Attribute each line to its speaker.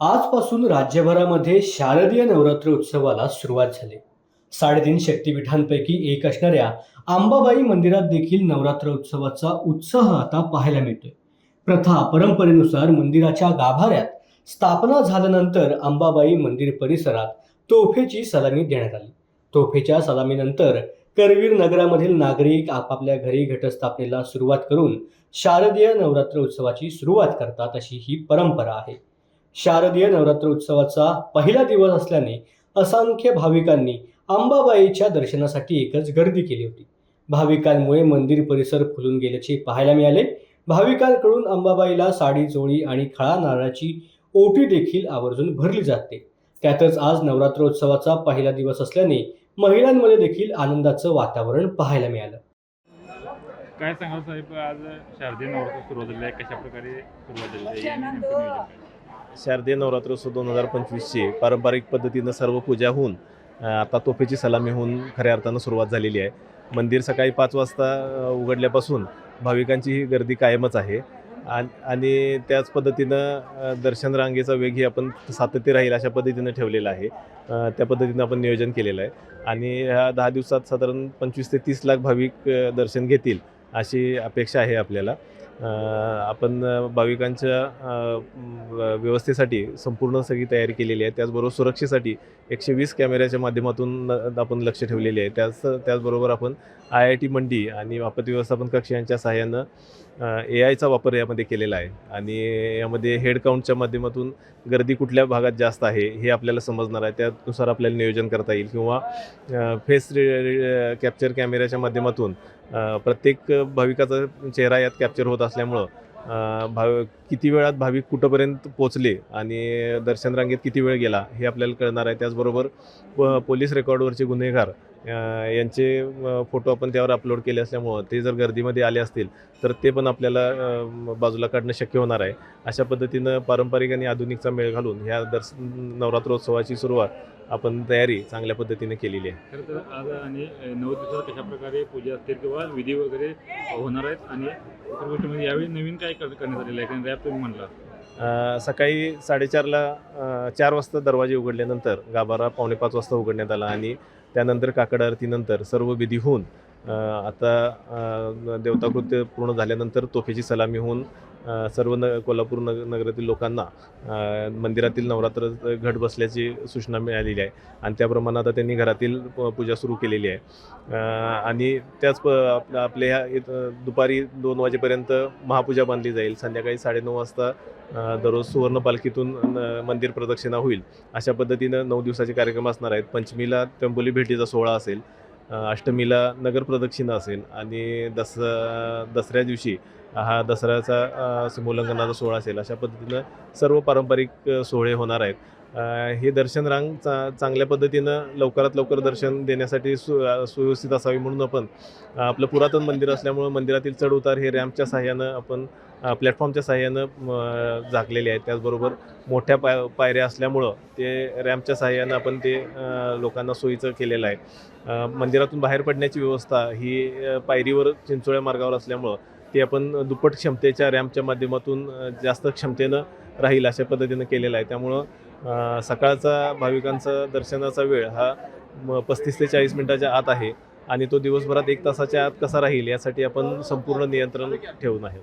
Speaker 1: आजपासून राज्यभरामध्ये शारदीय नवरात्र उत्सवाला सुरुवात झाली. साडेतीन शक्तिपीठांपैकी एक असणाऱ्या आंबाबाई मंदिरात देखील नवरात्र उत्सवाचा उत्साह आता पाहायला मिळतोय. प्रथा परंपरेनुसार मंदिराच्या गाभाऱ्यात स्थापना झाल्यानंतर अंबाबाई मंदिर परिसरात तोफेची सलामी देण्यात आली. तोफेच्या सलामीनंतर करवीर नगरामधील नागरिक आपापल्या घरी घटस्थापनेला सुरुवात करून शारदीय नवरात्र उत्सवाची सुरुवात करतात अशी ही परंपरा आहे. शारदीय नवरात्र उत्सवाचा पहिला दिवस असल्याने असंख्य भाविकांनी अंबाबाईच्या दर्शनासाठी एकच गर्दी केली होती. भाविकांमुळे मंदिर परिसर फुलून गेल्याचे पाहायला मिळाले. भाविकांकडून अंबाबाईला साडी चोळी आणि खळा नारळाची ओटी देखील आवर्जून भरली जाते. त्यातच आज नवरात्रोत्सवाचा पहिला दिवस असल्याने महिलांमध्ये देखील आनंदाचं वातावरण पाहायला मिळालं.
Speaker 2: काय सांगाल साहेब आज शारदीय नवरात्र सुरुवात झाली आहे? कशा प्रकारे सुरुवात झाली आहे आणि नवरात्र
Speaker 3: शारदीय नवरात्रोत्सव दोन हजार पंचवीसची पारंपरिक पद्धतीनं सर्व पूजा होऊन आता तोफेची सलामी होऊन खऱ्या अर्थानं सुरुवात झालेली आहे. मंदिर सकाळी पाच वाजता उघडल्यापासून भाविकांची ही गर्दी कायमच आहे. आणि त्याच पद्धतीनं दर्शन रांगेचा वेगही आपण सातत्य राहील अशा पद्धतीनं ठेवलेला आहे. त्या पद्धतीनं आपण नियोजन केलेलं आहे. आणि ह्या दहा दिवसात साधारण पंचवीस ते तीस लाख भाविक दर्शन घेतील अशी अपेक्षा आहे आपल्याला. आपण भाविकांच्या व्यवस्थेसाठी संपूर्ण सगळी तयारी केलेली आहे. त्याचबरोबर सुरक्षेसाठी एकशे वीस कॅमेऱ्याच्या माध्यमातून न- आपण लक्ष ठेवलेले आहे. त्याच त्याचबरोबर आपण आय आय टी मंडी आणि आपत्ती व्यवस्थापन कक्ष यांच्या सहाय्यानं ए आयचा वापर यामध्ये केलेला आहे. आणि यामध्ये हेड काउंटच्या माध्यमातून गर्दी कुठल्या भागात जास्त आहे हे आपल्याला समजणार आहे. त्यानुसार आपल्याला नियोजन करता येईल. किंवा फेस कॅप्चर कॅमेऱ्याच्या माध्यमातून प्रत्येक भाविकाचा चेहरा यात कॅप्चर होत असल्यामुळं भाव किती वेळात भाविक कुठंपर्यंत पोचले आणि दर्शन रांगेत किती वेळ गेला हे आपल्याला कळणार आहे. त्याचबरोबर प- पोलीस रेकॉर्डवरचे गुन्हेगार यांचे फोटो आपण त्यावर अपलोड केले असल्यामुळं ते जर गर्दीमध्ये आले असतील तर ते पण आपल्याला बाजूला काढणं शक्य होणार आहे. अशा पद्धतीनं पारंपरिक आणि आधुनिकचा मेळ घालून ह्या दर्श नवरात्रोत्सवाची सुरुवात आपण तयारी चांगल्या पद्धतीने केलेली आहे.
Speaker 2: खरं तर आज आणि नऊ दिवसात कशा प्रकारे पूजा असतील किंवा विधी वगैरे होणार आहेत आणि इतर गोष्टीमध्ये यावेळी नवीन काय कर- करण्यात आलेलं आहे? कारण रॅप तुम्ही म्हणला
Speaker 3: सकाळी साडेचारला चार वाजता दरवाजे उघडल्यानंतर गाभारा पावणे पाच वाजता उघडण्यात आला आणि त्यानंतर काकड आरतीनंतर सर्व विधी होऊन आता देवताकृत्य पूर्ण झाल्यानंतर तोफेची सलामी होऊन सर्व न कोल्हापूर नग नगरातील लोकांना मंदिरातील नवरात्र घट बसल्याची सूचना मिळालेली आहे. आणि त्याप्रमाणे आता त्यांनी घरातील प- पूजा सुरू केलेली आहे. आणि त्याच प आप आपल्या ह्या इथं दुपारी दोन वाजेपर्यंत महापूजा बांधली जाईल. संध्याकाळी साडेनऊ वाजता दररोज सुवर्ण पालखीतून न- मंदिर प्रदक्षिणा होईल. अशा पद्धतीनं नऊ दिवसाचे कार्यक्रम असणार आहेत. पंचमीला त्र्यंबोली भेटीचा सोहळा असेल. अष्टमीला नगर प्रदक्षिणा असेल आणि दस दसऱ्या दिवशी हा दसऱ्याचा अ, सिमोल्लंघनाचा सोहळा असेल. अशा पद्धतीनं सर्व पारंपरिक सोहळे होणार आहेत. हे दर्शन रांग चा चांगल्या पद्धतीनं लवकरात लवकर दर्शन देण्यासाठी सु सुव्यवस्थित असावी म्हणून आपण आपलं पुरातन मंदिर असल्यामुळं मंदिरातील चढउतार हे रॅम्पच्या सहाय्यानं आपण प्लॅटफॉर्मच्या सहाय्यानं झाकलेले आहेत. त्याचबरोबर मोठ्या पाय पायऱ्या असल्यामुळं ते रॅम्पच्या सहाय्यानं आपण ते लोकांना सोयीचं केलेलं आहे. मंदिरातून बाहेर पडण्याची व्यवस्था ही पायरीवर चिंचोळ्या मार्गावर असल्यामुळं ते आपण दुप्पट क्षमतेच्या रॅम्पच्या माध्यमातून जास्त क्षमतेनं राहील अशा पद्धतीनं केलेलं आहे. त्यामुळं सकाळचा भाविकांचा दर्शनाचा वेळ हा पस्तीस ते चाळीस मिनटाच्या आत आहे आणि तो दिवसभरात एक तासाच्या आत कसा राहील यासाठी आपण संपूर्ण नियंत्रण ठेवून आहे.